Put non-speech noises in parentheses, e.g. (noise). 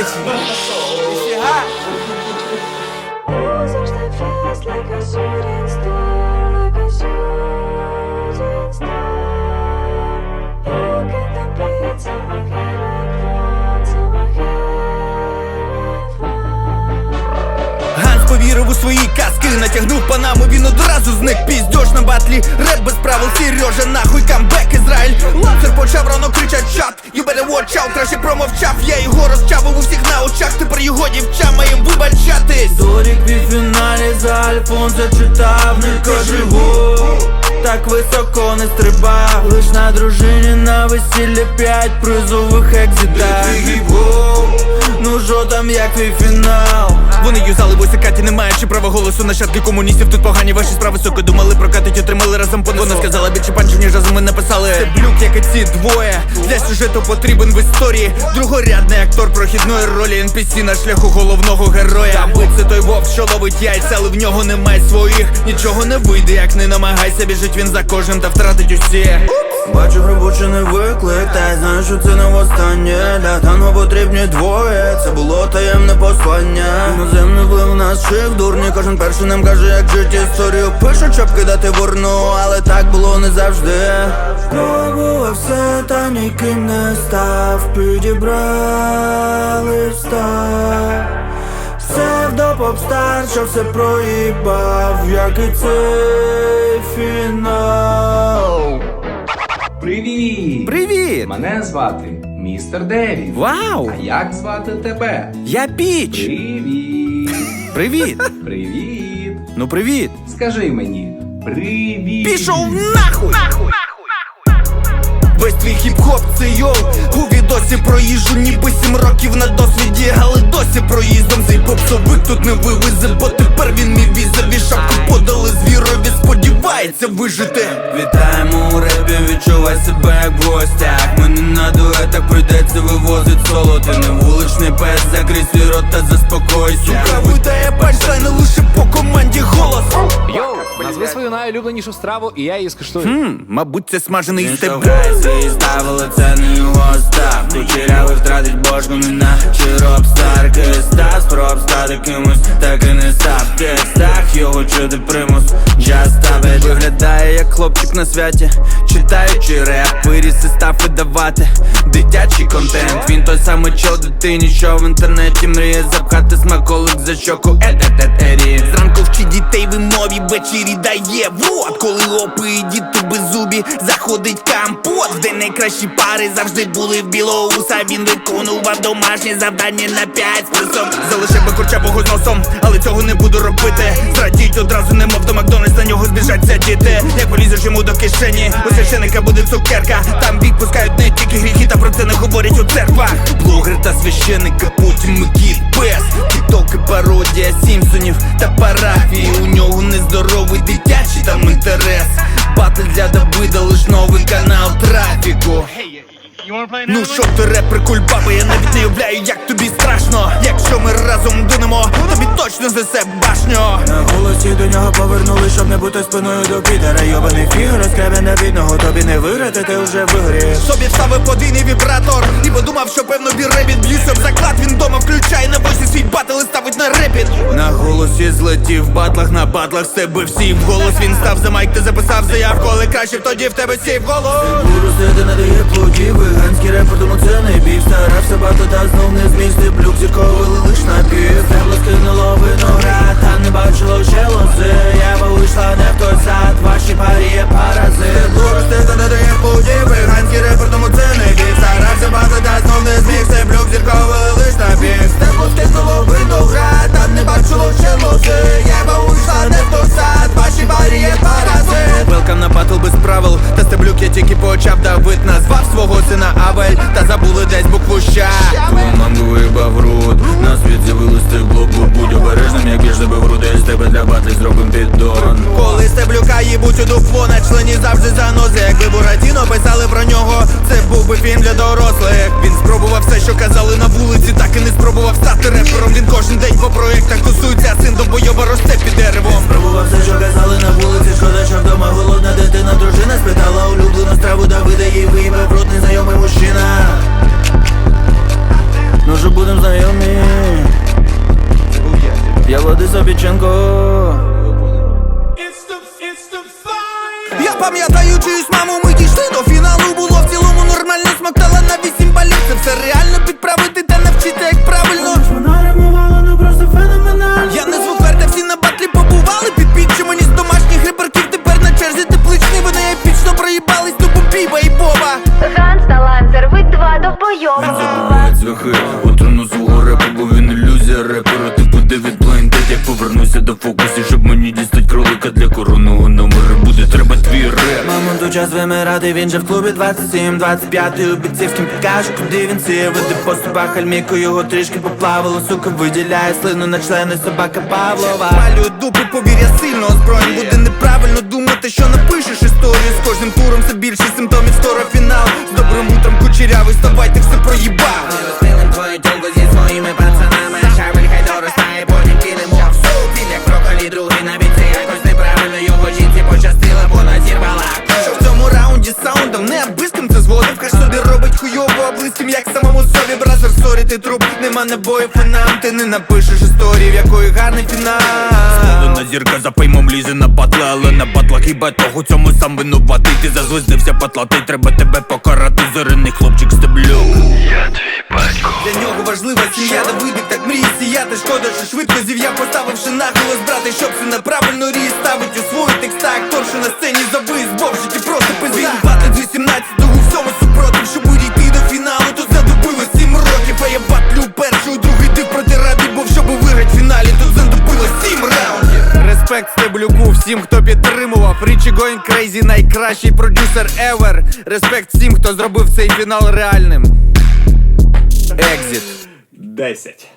です повірив у свої казки, натягнув панаму, він одразу зник піздьош на батлі. Реп без правил, Сережа, нахуй камбек Ізраїль. Ланцер почав рано кричать чат. You better watch out, краще промовчав. Я його розчавив у всіх на очах. Тепер його дівча маєм вибачатись. Торік в фіналі за альфон зачитав, не кажи го Так високо не стрибав, лиш на дружині на весіллі п'ять призових екзитах Ну жо там як твій фінал. Вони юзали висикаті, не маючи права голосу нащадки комуністів. Тут погані ваші справи, суки, думали прокатить, отримали разом понесу Вона сказала більше панчів, ніж разом ми написали Це блюк, як і ці двоє. Для сюжету потрібен в історії Другорядний актор прохідної ролі NPC на шляху головного героя. Аби це той вовк, що ловить яйця, але в нього немає своїх. Нічого не вийде, як не намагайся, біжить він за кожним та втратить усі Бачу не виклик, та я знаю, що це не востаннє. Для танго потрібні двоє, це було таємне послання. Іноземний вплив наших дурні, кожен перший нам каже, як жити історію. Пишуть, щоб кидати в урну, але так було не завжди. Пробував все, та ніким не став. Підібрали встав. Псевдо попстар, що все проїбав, як і цей фінал Привіт! Привіт! Мене звати містер Деві. Вау! А як звати тебе? Я піч! Привіт! Привіт! (laughs) Привіт! Ну привіт! Скажи мені привіт! Пішов нахуй! Весь твій хіп-хоп це йол. У відосі про їжу? Ніби сім років на досвіді Але досі проїздом цей попсовик тут не вивезе Бо тепер він мій візові шапку подали звірові Сподівається вижити. Вітаємо у репі, відчувай себе як в гостях. Мене на дуетах прийдеться вивозить соло Ти не вуличний пес, закрий свій рот та заспокойся. Сука, витає панчлайни лише по команді голос Йоу, назви свою найулюбленішу страву, і я її скуштую. Хм, мабуть це смажений Він степ штовхає ставили, це не його став Кучерявий втратить бошку, не наче робстар Киста спроб стати кимось, так і не став. Текстах його чути примус. Just stop it. Виглядає як хлопчик на святі. Читаючи реп, виріс і став видавати Дитячий контент, він той самий чо дитині, що в інтернеті мріє запхати смаколик за щоку. Е-е-е-ері Зранку вчить дітей вимові, ввечері дає вот Коли опи діти беззубі, заходить компот Де найкращі пари завжди були в білоуса. Він виконував домашнє завдання на п'ять список Залишив би курчавого з носом, але цього не буду робити Як йому до кишені, у священика буде цукерка. Там відпускають не тільки гріхи, та про це не говорять у церквах. Блогер та священика, потім і кіт пес Тіктоки, пародія Сімпсонів та парафії. У нього нездоровий дитячий там інтерес. Батл для Давида, лиш новий канал трафіку. Ну що ти репер кульбаби, я навіть не уявляю, як тобі страшно. Якщо ми разом дунемо, тобі точно знесе башню. На голосі до нього повернули, щоб не бути спиною до підера. Йобаний фігур, скребене бідного, тобі не виграти, ти вже вигрієш. Собі вставив подвійний вібратор І подумав, що певно біребіт б'юся об заклад. Він дома включає на висі свій батл і ставить на репіт. На голосі злетів в батлах, на батлах себе всі в голос. Він став за майк, ти записав заявку, але краще б тоді в тебе сів голос. Буру сиди надає плодів, веганський репер, тому це не бій. Старався багато та знов не зміг Ти блюк зірковий лиш напів Стебло скинуло виноград, та не бачило ще лози Ява вийшла не в той сад, ваші парі є паразит Буру сиди надає плодів, веганський репер, тому це не бій Старався багато та знов не зміг. Ти блюк зірковий лиш напів Стебло скинуло виноград, та не бачило ще лози. Ява вийшла не в той сад, ваші парі є паразит Велкам на батл без правил, та стеблюк я тільки почав Давид назвав свого сина Авель, та забули десь букву ща Твою маму вибав груд На світ з'явилось тих блоків Будь обережним, як я ж тебе в груди З тебе для батли зробим піддон. Коли стеблюка їбуть у дупло, на члені завжди занози Якби Буратіно писали про нього, це був би фільм для дорослих. Він спробував все, що казали на вулиці, так і не спробував стати репером. Він кожен день по проєктах тусується, син до бойова росте під деревом. Спробував все, що казали на вулиці пам'ятаючись маму, ми дійшли до фіналу. Було в цілому нормальне смоктала на вісім балів Це все реально підправити та навчити, як правильно. Вона римувала, ну просто феноменально Я не звукарта, всі на батлі побували. під піччю мені з домашніх грибарків тепер на черзі тепличні. Вони епічно проїбались до бомбіба і боба. Ганс та ланцер, ви два довбойова. Він забуває цвяхи, отруну свого репу, бо він ілюзія репера. Ти буде від блайндет, як повернуся до фокусів, щоб мені дістать кролика для коронного то час вимирати, він же в клубі 27 25 у бійцівським підкажу, куди він сів. Води по ступах альміку, його трішки поплавило. Сука, виділяє слину на члени собака Павлова. Палю дупу, повір, я сильно озброєн. Буде неправильно думати, що напишеш історію. З кожним туром все більше симптомів, скоро фінал. З добрим утром кучерявий, ставайте все проїбав ти труп, нема набоїв і нам Ти не напишеш історії, в якої гарний фінал. Спалена зірка за феймом лізе на батли, але на батлах хіба того цьому сам винуватий. Ти зазвиздився патлатий, треба тебе покарати. Зоряний хлопчик стеблюк. Для нього важлива сім'я, Давидик так мріє сіяти. Шкода, що швидко зів'яв, поставивши наголос брати Щоб все на правильну річ ставить. У свої текста Актор, що на сцені завис, бо в житті Річі Going Crazy, найкращий продюсер ever. Респект всім, хто зробив цей фінал реальним. Екзіт 10